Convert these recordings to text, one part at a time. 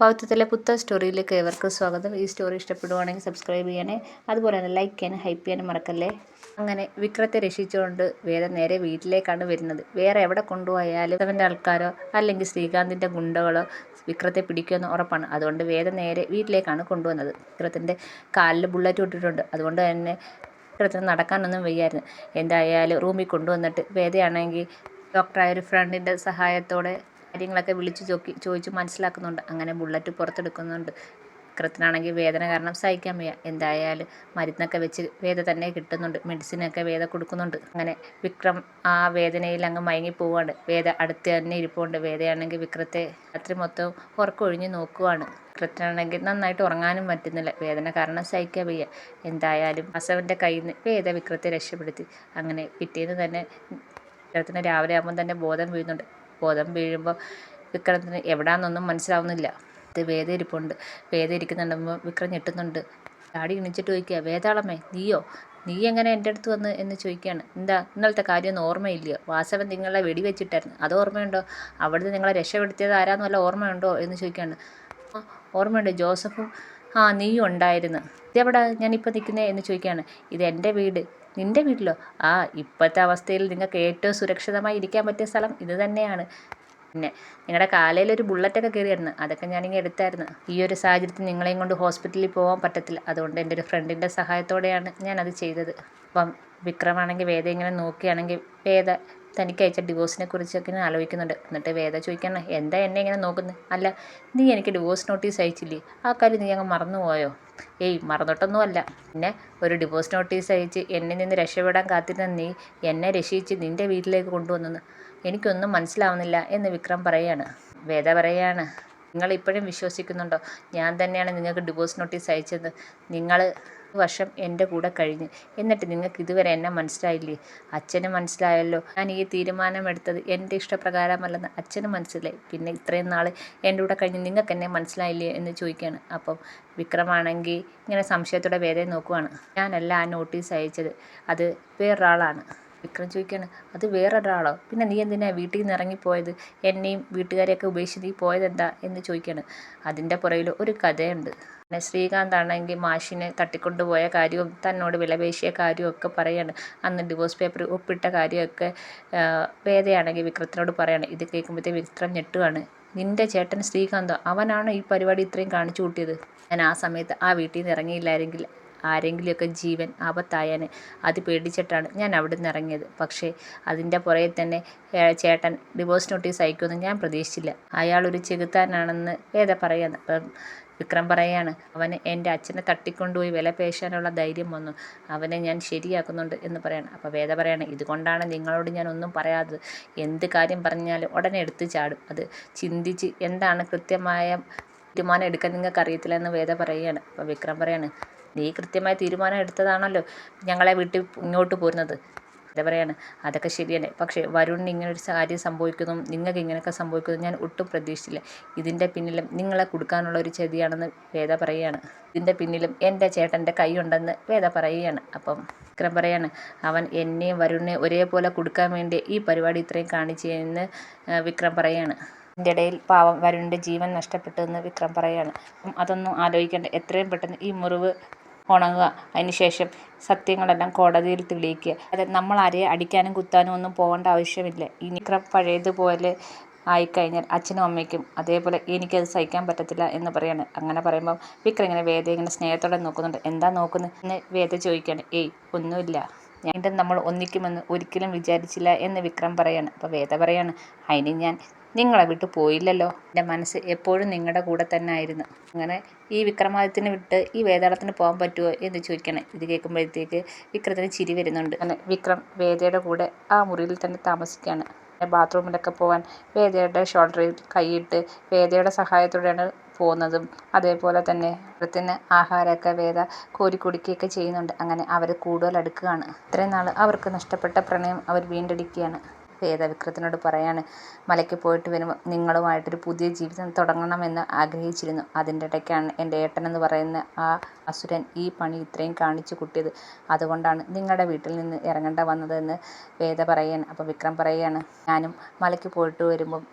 പൗത്യത്തിലെ പുത്തൻ സ്റ്റോറിയിലേക്ക് ഏവർക്കും സ്വാഗതം. ഈ സ്റ്റോറി ഇഷ്ടപ്പെടുവാണെങ്കിൽ സബ്സ്ക്രൈബ് ചെയ്യണേ. അതുപോലെ തന്നെ ലൈക്ക് ചെയ്യാനും ഹൈപ്പ് ചെയ്യാനും മറക്കല്ലേ? അങ്ങനെ വിക്രത്തെ രക്ഷിച്ചുകൊണ്ട് വേദ നേരെ വീട്ടിലേക്കാണ് വരുന്നത്. വേറെ എവിടെ കൊണ്ടുപോയാലും അവന്റെ ആൾക്കാരോ അല്ലെങ്കിൽ ശ്രീകാന്തിന്റെ ഗുണ്ടകളോ വിക്രത്തെ പിടിക്കുമെന്ന് ഉറപ്പാണ്. അതുകൊണ്ട് വേദ നേരെ വീട്ടിലേക്കാണ് കൊണ്ടുവന്നത്. വിക്രത്തിന്റെ കാലിൽ ബുള്ളറ്റ് ഇട്ടിട്ടുണ്ട്. അതുകൊണ്ട് തന്നെ വിക്രത്തിന് നടക്കാനൊന്നും വയ്യായിരുന്നു. എന്തായാലും റൂമിൽ കൊണ്ടുവന്നിട്ട് വേദയാണെങ്കിൽ ഡോക്ടറായ ഒരു ഫ്രണ്ടിന്റെ സഹായത്തോടെ കാര്യങ്ങളൊക്കെ വിളിച്ച് ചോക്കി ചോദിച്ച് മനസ്സിലാക്കുന്നുണ്ട്. അങ്ങനെ ബുള്ളറ്റ് പുറത്തെടുക്കുന്നുണ്ട്. ചക്രത്തിനാണെങ്കിൽ വേദന കാരണം സഹിക്കാൻ വയ്യ. എന്തായാലും മരുന്നൊക്കെ വെച്ച് വേദ തന്നെ കിട്ടുന്നുണ്ട്. മെഡിസിനൊക്കെ വേദ കൊടുക്കുന്നുണ്ട്. അങ്ങനെ വിക്രം ആ വേദനയിൽ അങ്ങ് മയങ്ങി പോവാണ്. വേദ അടുത്ത് തന്നെ ഇരിപ്പുണ്ട്. വേദയാണെങ്കിൽ വിക്രത്തെ രാത്രി മൊത്തം ഉറക്കൊഴിഞ്ഞ് നോക്കുവാണ്. വിക്രത്തിനാണെങ്കിൽ നന്നായിട്ട് ഉറങ്ങാനും പറ്റുന്നില്ല. വേദന കാരണം സഹിക്കാൻ വയ്യ. എന്തായാലും അസവന്റെ കയ്യിൽ നിന്ന് വേദ വിക്രത്തെ രക്ഷപ്പെടുത്തി. അങ്ങനെ പിറ്റേന്ന് തന്നെ വിക്രത്തിന് രാവിലെ ആകുമ്പോൾ തന്നെ ബോധം വീഴുന്നുണ്ട്. ബോധം വീഴുമ്പോൾ വിക്രത്തിന് എവിടാന്നൊന്നും മനസ്സിലാവുന്നില്ല. ഇത് വേദ ഇരിപ്പുണ്ട്. വേദ ഇരിക്കുന്നുണ്ടാകുമ്പോൾ വിക്രം ഞെട്ടുന്നുണ്ട്. ചാടി ഇണിച്ചിട്ട് ചോദിക്കുക വേതാളമ്മേ നീയോ? നീ എങ്ങനെ എന്റെ അടുത്ത് വന്ന്? എന്ന് ചോദിക്കുകയാണ്. എന്താ ഇന്നലത്തെ കാര്യമൊന്നും ഓർമ്മയില്ല. വാസവൻ നിങ്ങളെ വെടിവെച്ചിട്ടായിരുന്നു അത് ഓർമ്മയുണ്ടോ? അവിടുന്ന് നിങ്ങളെ രക്ഷപ്പെടുത്തിയത് ആരാന്ന് വല്ല ഓർമ്മയുണ്ടോ? എന്ന് ചോദിക്കുകയാണ്. ഓർമ്മയുണ്ട്. ജോസഫും ആ നീയും ഉണ്ടായിരുന്നു. ഇതെവിടെ ഞാനിപ്പോൾ നിൽക്കുന്നത് എന്ന് ചോദിക്കുകയാണ്. ഇത് എന്റെ വീട്. നിന്റെ വീട്ടിലോ? ആ ഇപ്പോഴത്തെ അവസ്ഥയിൽ നിങ്ങൾക്ക് ഏറ്റവും സുരക്ഷിതമായി ഇരിക്കാൻ പറ്റിയ സ്ഥലം ഇത് തന്നെയാണ്. പിന്നെ നിങ്ങളുടെ കാലയിൽ ഒരു ബുള്ളറ്റൊക്കെ കയറിയായിരുന്നു അതൊക്കെ ഞാനിങ്ങനെ എടുത്തായിരുന്നു. ഈ ഒരു സാഹചര്യത്തിൽ നിങ്ങളെയും കൊണ്ട് ഹോസ്പിറ്റലിൽ പോകാൻ പറ്റത്തില്ല. അതുകൊണ്ട് എന്റെ ഒരു ഫ്രണ്ടിന്റെ സഹായത്തോടെയാണ് ഞാനത് ചെയ്തത്. അപ്പം വിക്രമാണെങ്കിൽ വേദ ഇങ്ങനെ നോക്കുകയാണെങ്കിൽ വേദ തനിക്ക് അയച്ച ഡിവോഴ്സിനെ കുറിച്ചൊക്കെ ഇങ്ങനെ ആലോചിക്കുന്നുണ്ട്. എന്നിട്ട് വേദ ചോദിക്കണം എന്താ എന്നെ ഇങ്ങനെ നോക്കുന്നത് അല്ല നീ എനിക്ക് ഡിവോഴ്സ് നോട്ടീസ് അയച്ചില്ലേ? ആ കാര്യം നീ അങ്ങ് മറന്നുപോയോ? ഏയ് മറന്നിട്ടൊന്നും അല്ല പിന്നെ ഒരു ഡിവോഴ്സ് നോട്ടീസ് അയച്ച് എന്നെ നിന്ന് രക്ഷപ്പെടാൻ കാത്തിരുന്ന നീ എന്നെ രക്ഷിച്ച് നിന്റെ വീട്ടിലേക്ക് കൊണ്ടുവന്നെന്ന് എനിക്കൊന്നും മനസ്സിലാവുന്നില്ല എന്ന് വിക്രം പറയാണ്. വേദ പറയാണ് നിങ്ങൾ ഇപ്പോഴും വിശ്വസിക്കുന്നുണ്ടോ? ഞാൻ തന്നെയാണ് നിങ്ങൾക്ക് ഡിവോഴ്സ് നോട്ടീസ് അയച്ചത്. നിങ്ങൾ വർഷം എന്റെ കൂടെ കഴിഞ്ഞ്. എന്നിട്ട് നിങ്ങൾക്ക് ഇതുവരെ എന്നെ മനസ്സിലായില്ലേ? അച്ഛന് മനസ്സിലായല്ലോ. ഞാൻ ഈ തീരുമാനമെടുത്തത് എന്റെ ഇഷ്ടപ്രകാരമല്ലെന്ന് അച്ഛന് മനസ്സിലായി. പിന്നെ ഇത്രയും നാൾ എന്റെ കൂടെ കഴിഞ്ഞ് നിങ്ങൾക്ക് എന്നെ മനസ്സിലായില്ലേ എന്ന് ചോദിക്കുകയാണ്. അപ്പം വിക്രമാണെങ്കിൽ ഇങ്ങനെ സംശയത്തോടെ വേറെ നോക്കുവാണ്. ഞാനല്ല ആ നോട്ടീസ് അയച്ചത്. അത് വേറൊരാളാണ്. വിക്രം ചോദിക്കുകയാണ് അത് വേറൊരാളോ? പിന്നെ നീ എന്തിനാ വീട്ടിൽ നിന്ന് ഇറങ്ങിപ്പോയത്? എന്നെയും വീട്ടുകാരെയൊക്കെ ഉപേക്ഷിച്ച് നീ പോയതെന്താ? എന്ന് ചോദിക്കുകയാണ്. അതിന്റെ പുറകിൽ ഒരു കഥയുണ്ട്. പിന്നെ ശ്രീകാന്ത് ആണെങ്കിൽ മാഷിനെ തട്ടിക്കൊണ്ടുപോയ കാര്യവും തന്നോട് വിലപേശിയ കാര്യവും ഒക്കെ പറയാണ്. അന്ന് ഡിവോഴ്സ് പേപ്പർ ഒപ്പിട്ട കാര്യമൊക്കെ വേദയാണെങ്കിൽ വിക്രത്തിനോട് പറയാണ്. ഇത് കേൾക്കുമ്പോഴത്തേ വിക്രം ഞെട്ടുവാണ്. നിന്റെ ചേട്ടൻ ശ്രീകാന്തോ? അവനാണോ ഈ പരിപാടി ഇത്രയും കാണിച്ചു കൂട്ടിയത്? ഞാൻ ആ സമയത്ത് ആ വീട്ടിൽ നിന്ന് ഇറങ്ങിയില്ലായിരുന്നെങ്കിൽ ആരെങ്കിലുമൊക്കെ ജീവൻ ആപത്തായേനെ. അത് പേടിച്ചിട്ടാണ് ഞാൻ അവിടെ നിന്ന് ഇറങ്ങിയത്. പക്ഷേ അതിന്റെ പുറകെ തന്നെ ചേട്ടൻ ഡിവോഴ്സ് നോട്ടീസ് അയക്കുമെന്ന് ഞാൻ പ്രതീക്ഷിച്ചില്ല. അയാൾ ഒരു ചെകുത്താനാണെന്ന് വേദ പറയുന്നത് അപ്പം വിക്രം പറയാണ് അവന് എന്റെ അച്ഛനെ തട്ടിക്കൊണ്ടുപോയി വില പേശാനുള്ള ധൈര്യം വന്നു. അവനെ ഞാൻ ശരിയാക്കുന്നുണ്ട് എന്ന് പറയണം അപ്പോൾ വേദ പറയാണ് ഇതുകൊണ്ടാണ് നിങ്ങളോട് ഞാൻ ഒന്നും പറയാത്തത്. എന്ത് കാര്യം പറഞ്ഞാലും ഉടനെ എടുത്തു ചാടും. അത് ചിന്തിച്ച് എന്താണ് കൃത്യമായ തീരുമാനം എടുക്കാൻ നിങ്ങൾക്ക് അറിയത്തില്ല എന്ന് വേദ പറയുകയാണ്. അപ്പോൾ വിക്രം പറയാണ് നീ കൃത്യമായ തീരുമാനം എടുത്തതാണല്ലോ ഞങ്ങളെ വീട്ടിൽ ഇങ്ങോട്ട് പോരുന്നത്. എന്താ പറയാണ്? അതൊക്കെ ശരിയാണ് പക്ഷേ വരുണിന് ഇങ്ങനെ ഒരു കാര്യം സംഭവിക്കുന്നു നിങ്ങൾക്ക് ഇങ്ങനെയൊക്കെ സംഭവിക്കുന്നു ഞാൻ ഒട്ടും പ്രതീക്ഷിച്ചില്ല. ഇതിന്റെ പിന്നിലും നിങ്ങളെ കൊടുക്കാനുള്ള ഒരു ചെതിയാണെന്ന് വേദ പറയുകയാണ്. ഇതിന്റെ പിന്നിലും എന്റെ ചേട്ടന്റെ കൈയുണ്ടെന്ന് വേദ പറയുകയാണ്. അപ്പം വിക്രം പറയാണ് അവൻ എന്നെയും വരുണിനെയും ഒരേപോലെ കൊടുക്കാൻ വേണ്ടി ഈ പരിപാടി ഇത്രയും കാണിച്ചതെന്ന് വിക്രം പറയാണ്. ഇതിന്റെ ഇടയിൽ പാവം വരുണിന്റെ ജീവൻ നഷ്ടപ്പെട്ടു എന്ന് വിക്രം പറയുകയാണ് അപ്പം അതൊന്നും ആലോചിക്കേണ്ട. എത്രയും പെട്ടെന്ന് ഈ മുറിവ് ഉണങ്ങുക. അതിനുശേഷം സത്യങ്ങളെല്ലാം കോടതിയിൽ തെളിയിക്കുക. അത് നമ്മൾ ആരെയും അടിക്കാനും കുത്താനും ഒന്നും പോകേണ്ട ആവശ്യമില്ല. ഇനി വിക്രം പഴയതുപോലെ ആയിക്കഴിഞ്ഞാൽ അച്ഛനും അമ്മയ്ക്കും അതേപോലെ എനിക്കത് സഹിക്കാൻ പറ്റത്തില്ല എന്ന് പറയാണ്. അങ്ങനെ പറയുമ്പോൾ വിക്രം ഇങ്ങനെ വേദ ഇങ്ങനെ സ്നേഹത്തോടെ നോക്കുന്നുണ്ട്. എന്താ നോക്കുന്നത് എന്ന് വേദ ചോദിക്കുകയാണ്. ഏയ് ഒന്നുമില്ല. വീണ്ടും നമ്മൾ ഒന്നിക്കുമെന്ന് ഒരിക്കലും വിചാരിച്ചില്ല എന്ന് വിക്രം പറയാണ്. അപ്പോൾ വേദ പറയാണ് അതിന് ഞാൻ നിങ്ങളെ വിട്ട് പോയില്ലല്ലോ. എന്റെ മനസ്സ് എപ്പോഴും നിങ്ങളുടെ കൂടെ തന്നെ ആയിരുന്നു. അങ്ങനെ ഈ വിക്രമാദിത്യനെ വിട്ട് ഈ വേതാളത്തിന് പോകാൻ പറ്റുമോ എന്ന് ചോദിക്കണേ. ഇത് കേൾക്കുമ്പോഴത്തേക്ക് വിക്രത്തിന് ചിരി വരുന്നുണ്ട്. അങ്ങനെ വിക്രം വേദയുടെ കൂടെ ആ മുറിയിൽ തന്നെ താമസിക്കുകയാണ്. ബാത്റൂമിലൊക്കെ പോകാൻ വേദയുടെ ഷോൾഡറിൽ കൈയിട്ട് വേദയുടെ സഹായത്തോടെയാണ് പോകുന്നതും അതേപോലെ തന്നെ വിക്രത്തിന് ആഹാരമൊക്കെ വേദ കോരി ചെയ്യുന്നുണ്ട്. അങ്ങനെ അവർ കൂടുതൽ അടുക്കുകയാണ്. ഇത്രയും നാൾ അവർക്ക് നഷ്ടപ്പെട്ട പ്രണയം അവർ വീണ്ടെടുക്കുകയാണ്. വേദവിക്രത്തിനോട് പറയാണ് മലയ്ക്ക് പോയിട്ട് വരുമ്പോൾ നിങ്ങളുമായിട്ടൊരു പുതിയ ജീവിതം തുടങ്ങണമെന്ന് ആഗ്രഹിച്ചിരുന്നു. അതിന്റെ ഇടയ്ക്കാണ് എന്റെ ഏട്ടനെന്ന് പറയുന്ന ആ അസുരൻ ഈ പണി ഇത്രയും കാണിച്ചു കൂട്ടിയത്. അതുകൊണ്ടാണ് നിങ്ങളുടെ വീട്ടിൽ നിന്ന് ഇറങ്ങേണ്ട വന്നതെന്ന് വേദ പറയാണ്. അപ്പോൾ വിക്രം പറയുകയാണ് ഞാനും മലയ്ക്ക് പോയിട്ട് വരുമ്പം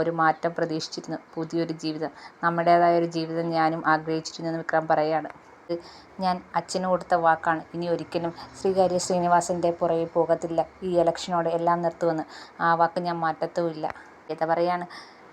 ഒരു മാറ്റം പ്രതീക്ഷിച്ചിരുന്നു. പുതിയൊരു ജീവിതം. നമ്മുടേതായ ഒരു ജീവിതം ഞാനും ആഗ്രഹിച്ചിരുന്നു എന്ന് വിക്രം പറയാണ് ഞാൻ അച്ഛന് കൊടുത്ത വാക്കാണ്. ഇനി ഒരിക്കലും ശ്രീകാര്യ ശ്രീനിവാസന്റെ പുറകെ പോകത്തില്ല. ഈ ഇലക്ഷനോടെ എല്ലാം നിർത്തുമെന്ന്. ആ വാക്ക് ഞാൻ മാറ്റത്തുമില്ല. ഏതാ പറയാണ്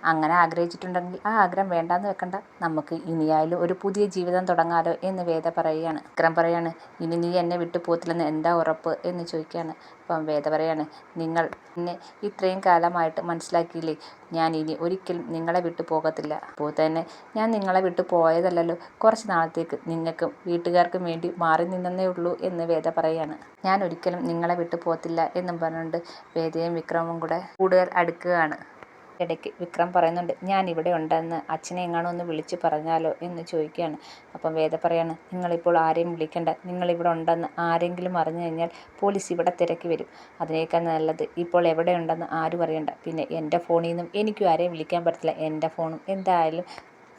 അങ്ങനെ ആഗ്രഹിച്ചിട്ടുണ്ടെങ്കിൽ ആ ആഗ്രഹം വേണ്ടാന്ന് വെക്കണ്ട. നമുക്ക് ഇനിയായാലും ഒരു പുതിയ ജീവിതം തുടങ്ങാലോ എന്ന് വേദ പറയുകയാണ്. വിക്രം പറയാണ് ഇനി നീ എന്നെ വിട്ടു പോകത്തില്ലെന്ന് എന്താ ഉറപ്പ്? എന്ന് ചോദിക്കുകയാണ്. അപ്പം വേദ പറയാണ് നിങ്ങൾ എന്നെ ഇത്രയും കാലമായിട്ട് മനസ്സിലാക്കിയില്ലേ? ഞാൻ ഇനി ഒരിക്കലും നിങ്ങളെ വിട്ടു പോകത്തില്ല. അപ്പോൾ തന്നെ ഞാൻ നിങ്ങളെ വിട്ടു പോയതല്ലല്ലോ. കുറച്ച് നാളത്തേക്ക് നിങ്ങൾക്കും വീട്ടുകാർക്കും വേണ്ടി മാറി നിന്നേ ഉള്ളൂ എന്ന് വേദ പറയാണ്. ഞാൻ ഒരിക്കലും നിങ്ങളെ വിട്ടു പോകത്തില്ല എന്നും പറഞ്ഞുകൊണ്ട് വേദയും വിക്രമും കൂടെ കൂടുതൽ അടുക്കുകയാണ്. ഇടയ്ക്ക് വിക്രം പറയുന്നുണ്ട് ഞാൻ ഇവിടെ ഉണ്ടെന്ന്. അച്ഛനെ എങ്ങാനും ഒന്ന് വിളിച്ച് പറഞ്ഞാലോ? എന്ന് ചോദിക്കുകയാണ്. അപ്പം വേദ പറയാണ് നിങ്ങളിപ്പോൾ ആരെയും വിളിക്കണ്ട. നിങ്ങളിവിടെ ഉണ്ടെന്ന് ആരെങ്കിലും അറിഞ്ഞു കഴിഞ്ഞാൽ പോലീസ് ഇവിടെ തിരക്കി വരും. അതിനേക്കാൾ നല്ലത് ഇപ്പോൾ എവിടെ ഉണ്ടെന്ന് ആരും അറിയണ്ട. പിന്നെ എന്റെ ഫോണിൽ നിന്നും എനിക്കും ആരെയും വിളിക്കാൻ പറ്റില്ല എന്റെ ഫോണും എന്തായാലും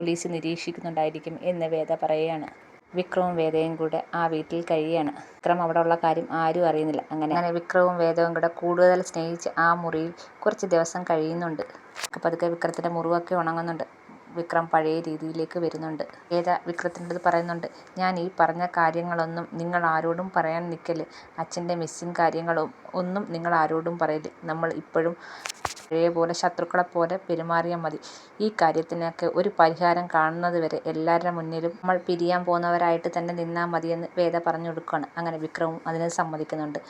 പോലീസ് നിരീക്ഷിക്കുന്നുണ്ടായിരിക്കും എന്ന് വേദ പറയുകയാണ്. വിക്രവും വേദയും കൂടെ ആ വീട്ടിൽ കഴിയുകയാണ്. വിക്രം അവിടെ ഉള്ള കാര്യം ആരും അറിയുന്നില്ല. അങ്ങനെ അങ്ങനെ വിക്രവും വേദവും കൂടെ കൂടുതൽ സ്നേഹിച്ച് ആ മുറിയിൽ കുറച്ച് ദിവസം കഴിയുന്നുണ്ട്. പതുക്കെ വിക്രത്തിന്റെ മുറിവൊക്കെ ഉണങ്ങുന്നുണ്ട്. വിക്രം പഴയ രീതിയിലേക്ക് വരുന്നുണ്ട്. വേദ വിക്രത്തിന്റെ പറയുന്നുണ്ട് ഞാൻ ഈ പറഞ്ഞ കാര്യങ്ങളൊന്നും നിങ്ങൾ ആരോടും പറയാൻ നിൽക്കൽ അച്ഛന്റെ മിസ്സിങ് കാര്യങ്ങളും ഒന്നും നിങ്ങൾ ആരോടും പറയൽ. നമ്മൾ ഇപ്പോഴും പഴയപോലെ ശത്രുക്കളെ പോലെ പെരുമാറിയാൽ മതി. ഈ കാര്യത്തിനൊക്കെ ഒരു പരിഹാരം കാണുന്നത് വരെ എല്ലാവരുടെ മുന്നിലും നമ്മൾ പിരിയാൻ പോകുന്നവരായിട്ട് തന്നെ നിന്നാൽ മതിയെന്ന് വേദ പറഞ്ഞു കൊടുക്കുകയാണ് അങ്ങനെ വിക്രവും അതിന് സമ്മതിക്കുന്നുണ്ട്.